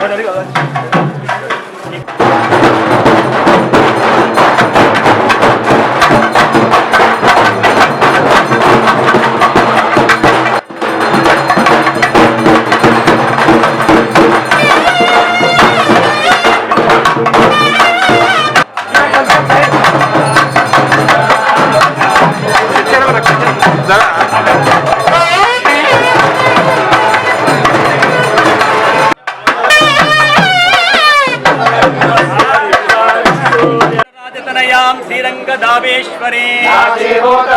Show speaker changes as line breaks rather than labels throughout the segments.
我找这个。来 కామేశ్వరి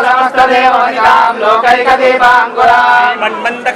సమస్తదేవనితాం లోకైకదీపాంకురా
మన్మంద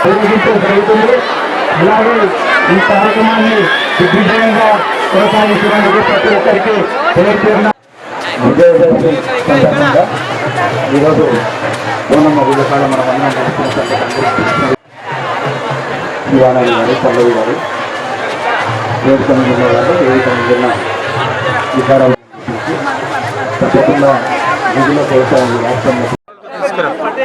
కటాక్షలబ్ధ
జరుగుతుంది అలాగే ఈ కార్యక్రమాన్ని దిగ్విజయంగా కొనసాగిస్తున్నందుకు ప్రతి ఒక్కరికి పేరు విజయదశమి సందర్భంగా ఈరోజు పూర్ణమ్మ విజయకాలం మనం అందరం జరుపుకున్న శివానంద గారు పల్లవి గారు వేదిక మీద గారు వేదిక మీద వికారాలు తప్పకుండా కోసం రాష్ట్రంలో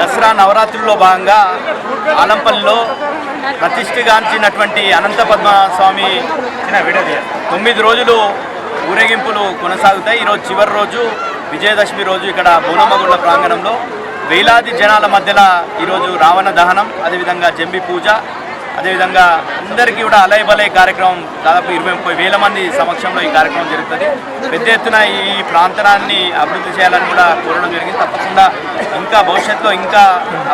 దసరా నవరాత్రుల్లో భాగంగా ఆలంపల్లిలో ప్రతిష్ఠగాంచినటువంటి అనంత పద్మ స్వామి తొమ్మిది రోజులు ఊరేగింపులు కొనసాగుతాయి. ఈరోజు చివరి రోజు విజయదశమి రోజు ఇక్కడ బోనమ్మగుండ ప్రాంగణంలో. వేలాది జనాల మధ్యలో ఈరోజు రావణ దహనం అదేవిధంగా జంబి పూజ అదేవిధంగా అందరికీ కూడా అలయ బలయ కార్యక్రమం దాదాపు ఇరవై ముప్పై వేల మంది సమక్షంలో ఈ కార్యక్రమం జరుగుతుంది. పెద్ద ఎత్తున ఈ ప్రాంతాన్ని అభివృద్ధి చేయాలని కూడా కోరడం జరిగింది. తప్పకుండా ఇంకా భవిష్యత్తులో ఇంకా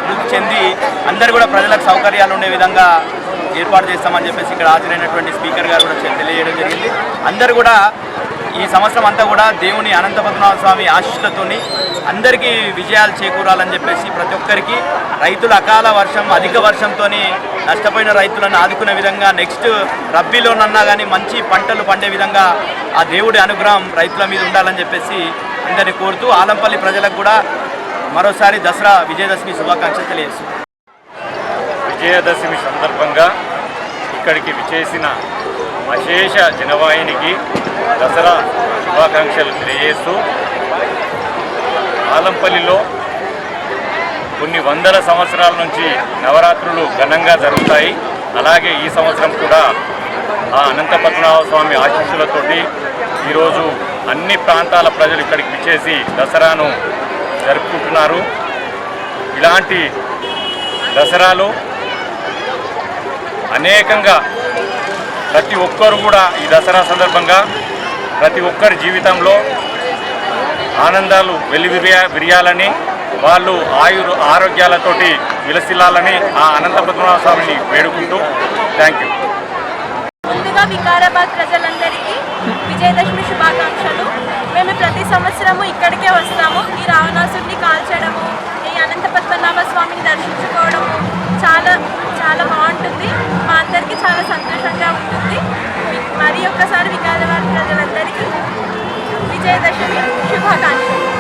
అభివృద్ధి చెంది అందరు కూడా ప్రజలకు సౌకర్యాలు ఉండే విధంగా ఏర్పాటు చేస్తామని చెప్పేసి ఇక్కడ హాజరైనటువంటి స్పీకర్ గారు కూడా తెలియజేయడం జరిగింది. అందరు కూడా ఈ సంవత్సరం అంతా కూడా దేవుని అనంత పద్మనాభ స్వామి ఆశీస్సులతోని అందరికీ విజయాలు చేకూరాలని చెప్పేసి ప్రతి ఒక్కరికి రైతుల అకాల వర్షం అధిక వర్షంతో నష్టపోయిన రైతులను ఆదుకునే విధంగా నెక్స్ట్ రబ్బీలోనన్నా కానీ మంచి పంటలు పండే విధంగా ఆ దేవుడి అనుగ్రహం రైతుల మీద ఉండాలని చెప్పేసి అందరినీ కోరుతూ ఆలంపల్లి ప్రజలకు కూడా మరోసారి దసరా విజయదశమి శుభాకాంక్షలు తెలియజేస్తుంది
విజయదశమి సందర్భంగా ఇక్కడికి విచేసిన అశేష జనవాహినికి దసరా శుభాకాంక్షలు తెలియజేస్తూ ఆలంపల్లిలో కొన్ని వందల సంవత్సరాల నుంచి నవరాత్రులు ఘనంగా జరుగుతాయి. అలాగే ఈ సంవత్సరం కూడా ఆ అనంత పద్మనాభ స్వామి ఆశీస్సులతోటి ఈరోజు అన్ని ప్రాంతాల ప్రజలు ఇక్కడికి విచ్చేసి దసరాను జరుపుకుంటున్నారు. ఇలాంటి దసరాలు అనేకంగా ప్రతి ఒక్కరు కూడా ఈ దసరా సందర్భంగా ప్రతి ఒక్కరి జీవితంలో ఆనందాలు వెలివిరియా విరియాలని వాళ్ళు ఆయుర్ ఆరోగ్యాలతోటి విలసిల్లాలని ఆ అనంత పద్మనాభ స్వామిని వేడుకుంటూ థ్యాంక్ యూ.
ముందుగా వికారాబాద్ ప్రజలందరికీ విజయదశమి శుభాకాంక్షలు. మేము ప్రతి సంవత్సరము ఇక్కడికే వస్తాము. ఈ రావణాసుడిని కాల్చడము ఈ అనంత పద్మనాభ స్వామిని దర్శించుకోవడము చాలా చాలా బాగుంటుంది. మా అందరికీ చాలా సంతోషంగా ఉంటుంది. మరి ఒక్కసారి వికారాబాద్ ప్రజలందరికీ విజయదశమి శుభాకాంక్షలు.